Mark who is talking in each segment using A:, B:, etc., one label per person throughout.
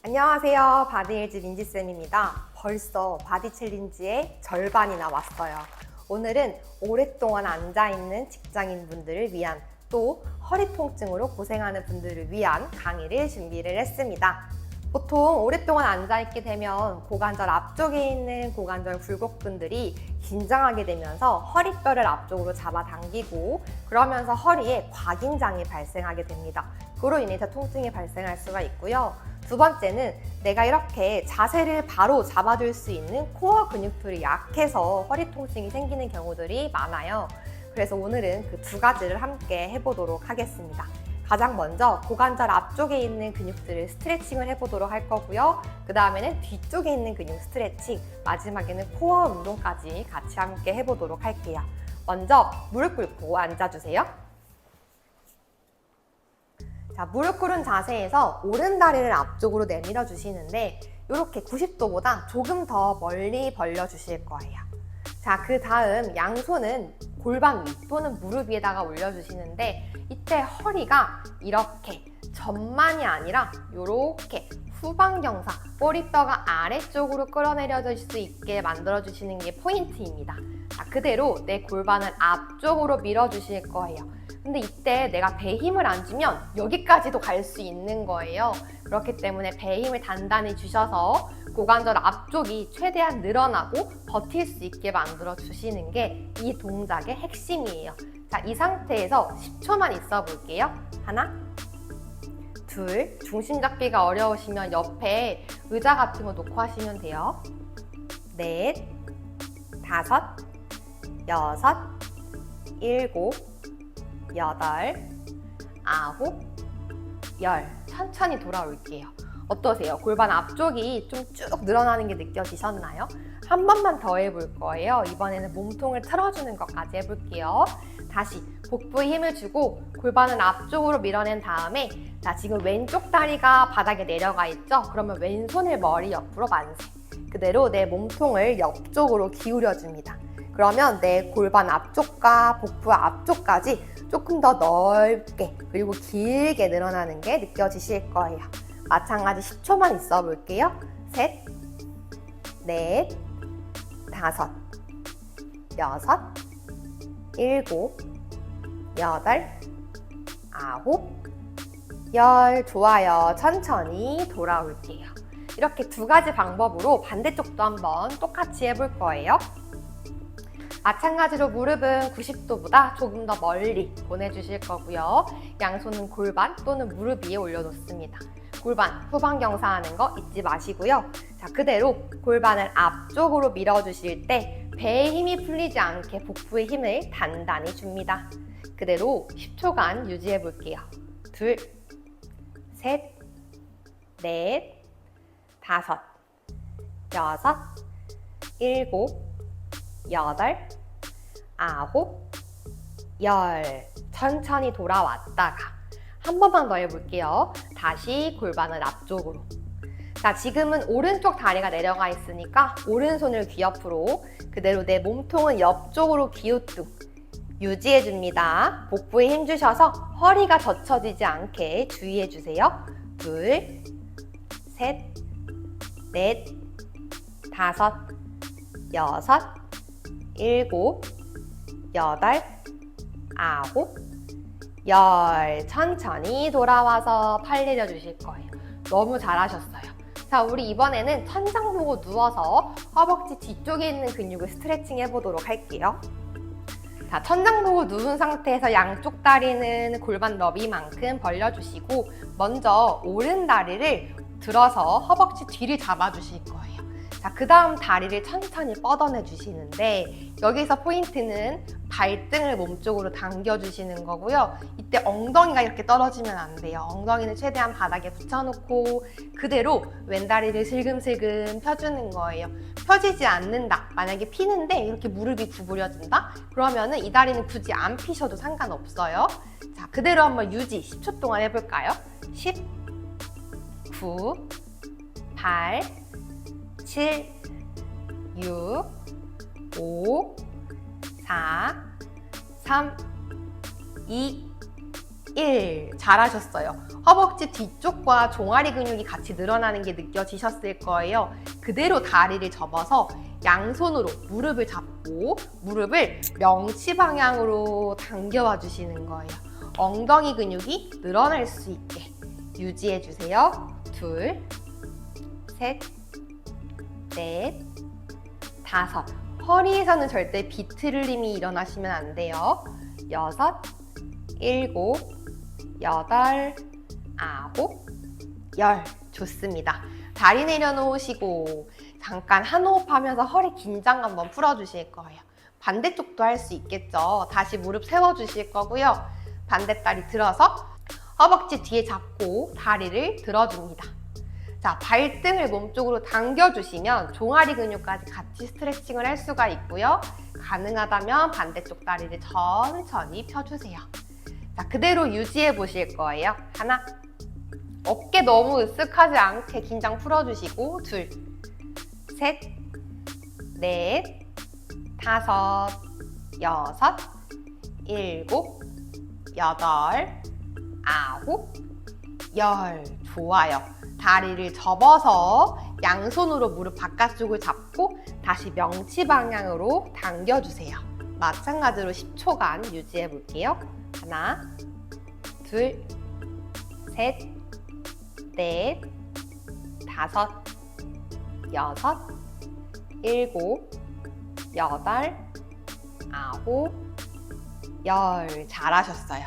A: 안녕하세요. 바디일즈 민지쌤입니다. 벌써 바디 챌린지의 절반이나 왔어요. 오늘은 오랫동안 앉아있는 직장인 분들을 위한 또 허리 통증으로 고생하는 분들을 위한 강의를 준비를 했습니다. 보통 오랫동안 앉아있게 되면 고관절 앞쪽에 있는 고관절 굴곡근들이 긴장하게 되면서 허리뼈를 앞쪽으로 잡아당기고 그러면서 허리에 곽인장이 발생하게 됩니다. 그로 인해서 통증이 발생할 수가 있고요. 두 번째는 내가 이렇게 자세를 바로 잡아줄 수 있는 코어 근육들이 약해서 허리 통증이 생기는 경우들이 많아요. 그래서 오늘은 그 두 가지를 함께 해보도록 하겠습니다. 가장 먼저 고관절 앞쪽에 있는 근육들을 스트레칭을 해보도록 할 거고요. 그 다음에는 뒤쪽에 있는 근육 스트레칭, 마지막에는 코어 운동까지 같이 함께 해보도록 할게요. 먼저 무릎 꿇고 앉아주세요. 자, 무릎 꿇은 자세에서 오른 다리를 앞쪽으로 내밀어 주시는데 이렇게 90도보다 조금 더 멀리 벌려 주실 거예요. 자, 그 다음 양손은 골반 위 또는 무릎 위에다가 올려주시는데 이때 허리가 이렇게 전만이 아니라 이렇게 후방경사, 꼬리뼈가 아래쪽으로 끌어내려질 수 있게 만들어주시는 게 포인트입니다. 자, 그대로 내 골반을 앞쪽으로 밀어주실 거예요. 근데 이때 내가 배 힘을 안 주면 여기까지도 갈 수 있는 거예요. 그렇기 때문에 배 힘을 단단히 주셔서 고관절 앞쪽이 최대한 늘어나고 버틸 수 있게 만들어 주시는 게 이 동작의 핵심이에요. 자, 이 상태에서 10초만 있어 볼게요. 하나, 둘, 중심 잡기가 어려우시면 옆에 의자 같은 거 놓고 하시면 돼요. 넷, 다섯, 여섯, 일곱, 여덟, 아홉, 열. 천천히 돌아올게요. 어떠세요? 골반 앞쪽이 좀 쭉 늘어나는 게 느껴지셨나요? 한 번만 더 해볼 거예요. 이번에는 몸통을 틀어주는 것까지 해볼게요. 다시 복부에 힘을 주고 골반을 앞쪽으로 밀어낸 다음에 자 지금 왼쪽 다리가 바닥에 내려가 있죠? 그러면 왼손을 머리 옆으로 만세. 그대로 내 몸통을 옆쪽으로 기울여 줍니다. 그러면 내 골반 앞쪽과 복부 앞쪽까지 조금 더 넓게 그리고 길게 늘어나는 게 느껴지실 거예요. 마찬가지 10초만 있어 볼게요. 셋, 넷, 다섯, 여섯, 일곱, 여덟, 아홉, 열. 좋아요. 천천히 돌아올게요. 이렇게 두 가지 방법으로 반대쪽도 한번 똑같이 해볼 거예요. 마찬가지로 무릎은 90도보다 조금 더 멀리 보내주실 거고요. 양손은 골반 또는 무릎 위에 올려놓습니다. 골반 후방 경사 하는 거 잊지 마시고요. 자, 그대로 골반을 앞쪽으로 밀어주실 때 배에 힘이 풀리지 않게 복부에 힘을 단단히 줍니다. 그대로 10초간 유지해 볼게요. 둘, 셋, 넷, 다섯, 여섯, 일곱, 여덟, 아홉, 열. 천천히 돌아왔다가 한 번만 더 해볼게요. 다시 골반을 앞쪽으로. 자, 지금은 오른쪽 다리가 내려가 있으니까 오른손을 귀 옆으로 그대로 내 몸통은 옆쪽으로 기우뚱 유지해 줍니다. 복부에 힘 주셔서 허리가 젖혀지지 않게 주의해 주세요. 둘, 셋, 넷, 다섯, 여섯, 일곱, 여덟, 아홉, 열. 천천히 돌아와서 팔 내려주실 거예요. 너무 잘하셨어요. 자, 우리 이번에는 천장 보고 누워서 허벅지 뒤쪽에 있는 근육을 스트레칭 해보도록 할게요. 자, 천장 보고 누운 상태에서 양쪽 다리는 골반 너비만큼 벌려주시고 먼저 오른 다리를 들어서 허벅지 뒤를 잡아주실 거예요. 자, 그 다음 다리를 천천히 뻗어내 주시는데 여기서 포인트는 발등을 몸쪽으로 당겨주시는 거고요. 이때 엉덩이가 이렇게 떨어지면 안 돼요. 엉덩이는 최대한 바닥에 붙여놓고 그대로 왼다리를 슬금슬금 펴주는 거예요. 펴지지 않는다. 만약에 피는데 이렇게 무릎이 구부려진다? 그러면은 이 다리는 굳이 안 피셔도 상관없어요. 자, 그대로 한번 유지 10초 동안 해볼까요? 10, 9, 8, 7, 6, 5, 4, 3, 2, 1. 잘하셨어요. 허벅지 뒤쪽과 종아리 근육이 같이 늘어나는 게 느껴지셨을 거예요. 그대로 다리를 접어서 양손으로 무릎을 잡고 무릎을 명치 방향으로 당겨와 주시는 거예요. 엉덩이 근육이 늘어날 수 있게 유지해 주세요. 둘, 셋, 넷, 다섯. 허리에서는 절대 비틀림이 일어나시면 안 돼요. 여섯, 일곱, 여덟, 아홉, 열. 좋습니다. 다리 내려놓으시고 잠깐 한 호흡 하면서 허리 긴장 한번 풀어주실 거예요. 반대쪽도 할 수 있겠죠. 다시 무릎 세워주실 거고요. 반대 다리 들어서 허벅지 뒤에 잡고 다리를 들어줍니다. 자, 발등을 몸쪽으로 당겨주시면 종아리 근육까지 같이 스트레칭을 할 수가 있고요. 가능하다면 반대쪽 다리를 천천히 펴주세요. 자, 그대로 유지해 보실 거예요. 하나. 어깨 너무 으쓱하지 않게 긴장 풀어주시고, 둘, 셋, 넷, 다섯, 여섯, 일곱, 여덟, 아홉, 열. 좋아요. 다리를 접어서 양손으로 무릎 바깥쪽을 잡고 다시 명치 방향으로 당겨주세요. 마찬가지로 10초간 유지해 볼게요. 하나, 둘, 셋, 넷, 다섯, 여섯, 일곱, 여덟, 아홉, 열. 잘하셨어요.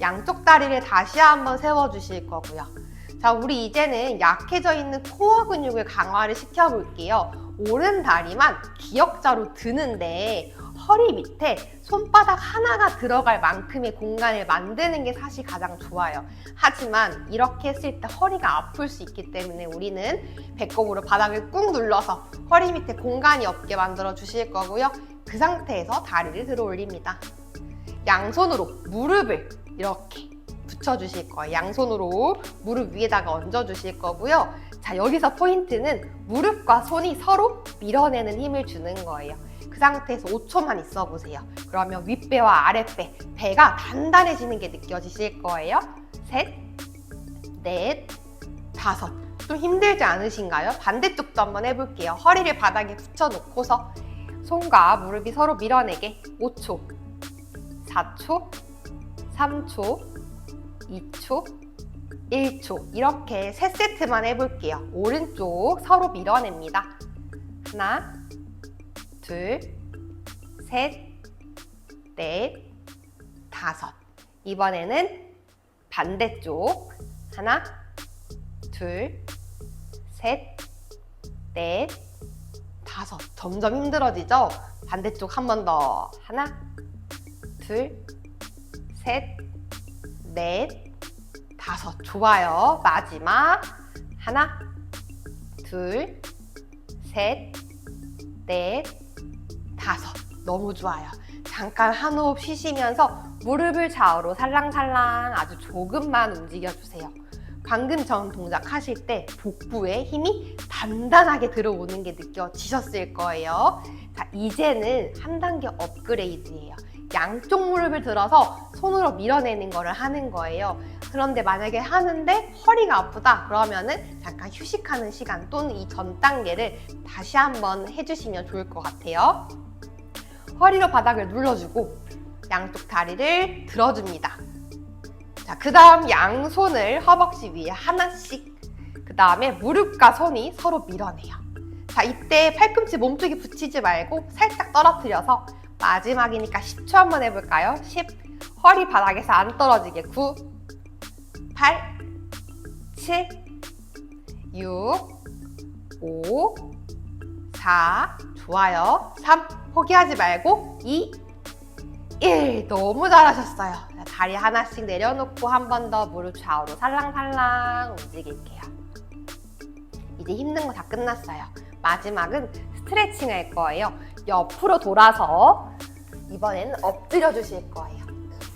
A: 양쪽 다리를 다시 한번 세워주실 거고요. 자, 우리 이제는 약해져 있는 코어 근육을 강화를 시켜볼게요. 오른 다리만 기역자로 드는데 허리 밑에 손바닥 하나가 들어갈 만큼의 공간을 만드는 게 사실 가장 좋아요. 하지만 이렇게 했을 때 허리가 아플 수 있기 때문에 우리는 배꼽으로 바닥을 꾹 눌러서 허리 밑에 공간이 없게 만들어 주실 거고요. 그 상태에서 다리를 들어 올립니다. 양손으로 무릎을 이렇게 붙여주실 거예요. 양손으로 무릎 위에다가 얹어주실 거고요. 자, 여기서 포인트는 무릎과 손이 서로 밀어내는 힘을 주는 거예요. 그 상태에서 5초만 있어 보세요. 그러면 윗배와 아랫배, 배가 단단해지는 게 느껴지실 거예요. 셋, 넷, 다섯. 좀 힘들지 않으신가요? 반대쪽도 한번 해볼게요. 허리를 바닥에 붙여놓고서 손과 무릎이 서로 밀어내게 5초, 4초, 3초, 2초, 1초 이렇게 세 세트만 해볼게요. 오른쪽 서로 밀어냅니다. 하나, 둘, 셋, 넷, 다섯. 이번에는 반대쪽 하나, 둘, 셋, 넷, 다섯. 점점 힘들어지죠? 반대쪽 한 번 더. 하나, 둘, 셋, 넷, 다섯. 좋아요. 마지막. 하나, 둘, 셋, 넷, 다섯. 너무 좋아요. 잠깐 한 호흡 쉬시면서 무릎을 좌우로 살랑살랑 아주 조금만 움직여주세요. 방금 전 동작 하실 때 복부에 힘이 단단하게 들어오는 게 느껴지셨을 거예요. 자, 이제는 한 단계 업그레이드예요. 양쪽 무릎을 들어서 손으로 밀어내는 거를 하는 거예요. 그런데 만약에 하는데 허리가 아프다 그러면은 잠깐 휴식하는 시간 또는 이 전 단계를 다시 한번 해주시면 좋을 것 같아요. 허리로 바닥을 눌러주고 양쪽 다리를 들어줍니다. 자, 그 다음 양손을 허벅지 위에 하나씩 그 다음에 무릎과 손이 서로 밀어내요. 자, 이때 팔꿈치 몸쪽에 붙이지 말고 살짝 떨어뜨려서 마지막이니까 10초 한번 해볼까요? 10. 허리 바닥에서 안 떨어지게 9, 8, 7, 6, 5, 4, 좋아요. 3, 포기하지 말고 2, 1. 너무 잘하셨어요. 자, 다리 하나씩 내려놓고 한 번 더 무릎 좌우로 살랑살랑 움직일게요. 이제 힘든 거 다 끝났어요. 마지막은 스트레칭 할 거예요. 옆으로 돌아서 이번에는 엎드려 주실 거예요.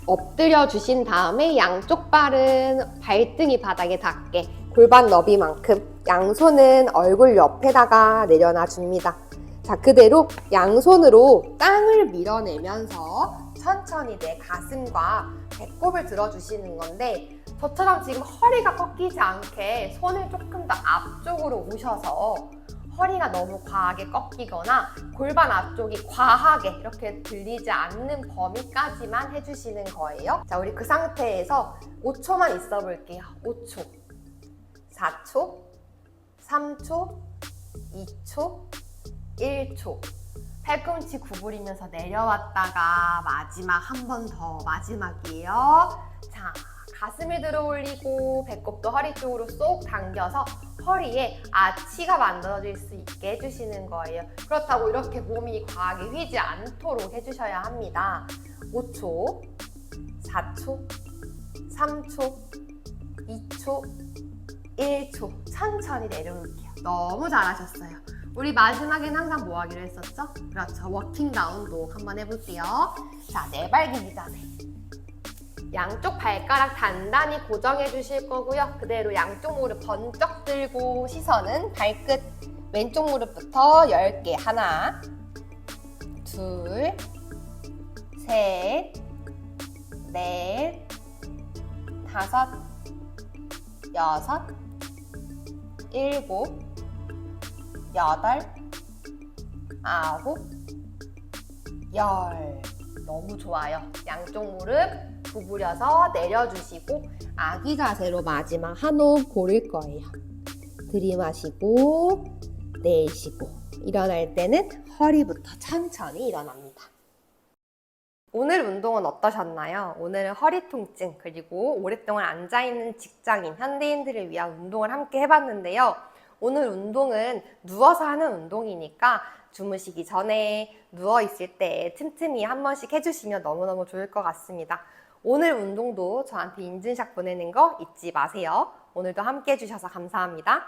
A: 엎드려 주신 다음에 양쪽 발은 발등이 바닥에 닿게 골반 너비만큼 양손은 얼굴 옆에다가 내려놔 줍니다. 자, 그대로 양손으로 땅을 밀어내면서 천천히 내 가슴과 배꼽을 들어주시는 건데 저처럼 지금 허리가 꺾이지 않게 손을 조금 더 앞쪽으로 오셔서 허리가 너무 과하게 꺾이거나 골반 앞쪽이 과하게 이렇게 들리지 않는 범위까지만 해주시는 거예요. 자, 우리 그 상태에서 5초만 있어 볼게요. 5초, 4초, 3초, 2초, 1초. 팔꿈치 구부리면서 내려왔다가 마지막 한 번 더 마지막이에요. 자, 가슴을 들어 올리고 배꼽도 허리 쪽으로 쏙 당겨서 허리에 아치가 만들어질 수 있게 해주시는 거예요. 그렇다고 이렇게 몸이 과하게 휘지 않도록 해주셔야 합니다. 5초, 4초, 3초, 2초, 1초 천천히 내려올게요. 너무 잘하셨어요. 우리 마지막엔 항상 뭐 하기로 했었죠? 그렇죠. 워킹 다운도 한번 해볼게요. 자, 네발기기 자세. 양쪽 발가락 단단히 고정해 주실 거고요. 그대로 양쪽 무릎 번쩍 들고 시선은 발끝 왼쪽 무릎부터 10개. 하나, 둘, 셋, 넷, 다섯, 여섯, 일곱, 여덟, 아홉, 열. 너무 좋아요. 양쪽 무릎 구부려서 내려주시고 아기 자세로 마지막 한 호흡 고를 거예요. 들이마시고 내쉬고 일어날 때는 허리부터 천천히 일어납니다. 오늘 운동은 어떠셨나요? 오늘은 허리 통증 그리고 오랫동안 앉아있는 직장인 현대인들을 위한 운동을 함께 해봤는데요. 오늘 운동은 누워서 하는 운동이니까 주무시기 전에 누워 있을 때 틈틈이 한 번씩 해주시면 너무너무 좋을 것 같습니다. 오늘 운동도 저한테 인증샷 보내는 거 잊지 마세요. 오늘도 함께 해주셔서 감사합니다.